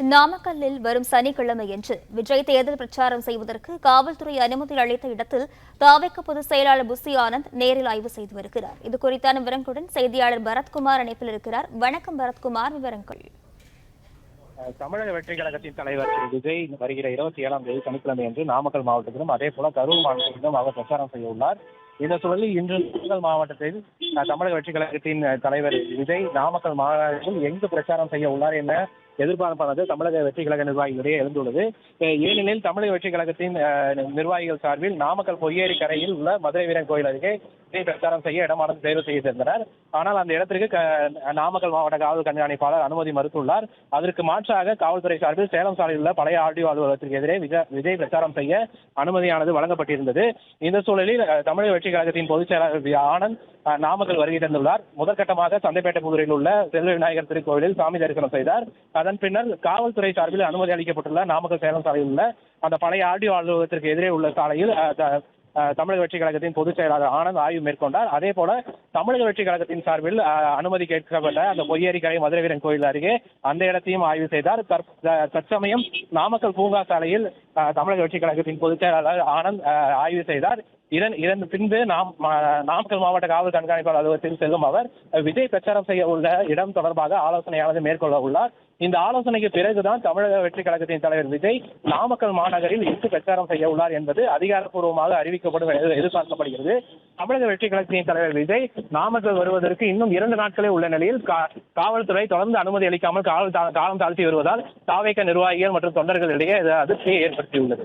நாமக்கல்லில் வரும் சனிக்கிழமையன்று விஜய் தேர்தல் பிரச்சாரம் செய்வதற்கு காவல்துறை அனுமதி அளித்த இடத்தில் தாவைக்கு பொதுச் செயலாளர் புசி ஆனந்த் நேரில் ஆய்வு செய்து வருகிறார். இது குறித்தான விவரங்களுடன் செய்தியாளர் பரத்குமார் இணைப்பில் இருக்கிறார். வணக்கம் பரத்குமார் விவரங்கள். தமிழக வெற்றி கழகத்தின் தலைவர் விஜய் வருகிற இருபத்தி ஏழாம் தேதி சனிக்கிழமை அன்று நாமக்கல் மாவட்டத்திலும் அதே போல கரூர் மாவட்டத்திலும் அவர் பிரச்சாரம் செய்ய உள்ளார். இந்த சூழலில் இன்று நாமக்கல் மாவட்டத்தில் தமிழக வெற்றி கழகத்தின் தலைவர் விஜய் நாமக்கல் மாவட்டத்தில் எங்கு பிரச்சாரம் செய்ய உள்ளார் என எதிர்பார்ப்பானது தமிழக வெற்றி கழக நிர்வாகிகளிடையே எழுந்துள்ளது. ஏனெனில் தமிழக வெற்றி கழகத்தின் நிர்வாகிகள் சார்பில் நாமக்கல் பொய்யேரி கரையில் உள்ள மதுரை வீரன் கோயில் அருகே விஜய் பிரச்சாரம் செய்ய இடமானது தேர்வு சேர்ந்தனர் ஆனால் அந்த இடத்திற்கு நாமக்கல் மாவட்ட காவல் கண்காணிப்பாளர் அனுமதி மறுத்துள்ளார். அதற்கு மாற்றாக காவல்துறை சார்பில் சேலம் சாலையில் உள்ள பழைய ஆர்டிஓ அலுவலகத்திற்கு எதிரே விஜய் பிரச்சாரம் செய்ய அனுமதியானது வழங்கப்பட்டிருந்தது. இந்த சூழலில் தமிழக வெற்றி கழகத்தின் பொதுச் செயலாளர் வி. ஆனந்த் நாமக்கல் வருகை தந்துள்ளார். முதற்கட்டமாக சந்தைப்பேட்டை புதூரில் உள்ள செல்வ விநாயகர் திருக்கோவிலில் சாமி தரிசனம் செய்தார். அதன் பின்னர் காவல்துறை சார்பில் அனுமதி அளிக்கப்பட்டுள்ள நாமக்கல் சேலம் சாலையில் உள்ள அந்த பழைய ஆர்டிஓ அலுவலகத்திற்கு எதிரே உள்ள சாலையில் தமிழக வெற்றி கழகத்தின் பொதுச் செயலாளர் ஆனந்த் ஆய்வு மேற்கொண்டார். அதே போல தமிழக வெற்றி கழகத்தின் சார்பில் அஹ், அனுமதி கேட்கப்பட்ட அந்த பொய்யேரி கரை மதுரை வீரன் கோயில் அருகே அந்த இடத்தையும் ஆய்வு செய்தார். தற்சமயம் நாமக்கல் பூங்கா சாலையில் தமிழக வெற்றி கழகத்தின் பொதுச் செயலாளர் ஆனந்த் ஆய்வு செய்தார். இதன் இதன் பின்பு நாம் நாமக்கல் மாவட்ட காவல் கண்காணிப்பாளர் அலுவலகத்தில் செல்லும் அவர் விஜய் பிரச்சாரம் செய்ய உள்ள இடம் தொடர்பாக ஆலோசனையானது மேற்கொள்ள உள்ளார். இந்த ஆலோசனைக்கு பிறகுதான் தமிழக வெற்றி கழகத்தின் தலைவர் விஜய் நாமக்கல் மாநகரில் இன்று பிரச்சாரம் செய்ய உள்ளார் என்பது அதிகாரப்பூர்வமாக அறிவிக்கப்படும் என எதிர்பார்க்கப்படுகிறது. தமிழக வெற்றி கழகத்தின் தலைவர் விஜய் நாமக்கல் வருவதற்கு இன்னும் இரண்டு நாட்களே உள்ள நிலையில் காவல்துறை தொடர்ந்து அனுமதி அளிக்காமல் காவல் தா- காலம் தாழ்த்தி வருவதால் தாவேக்க நிர்வாகிகள் மற்றும் தொண்டர்களிடையே இது அதிர்ச்சியை ஏற்படுத்தியுள்ளது.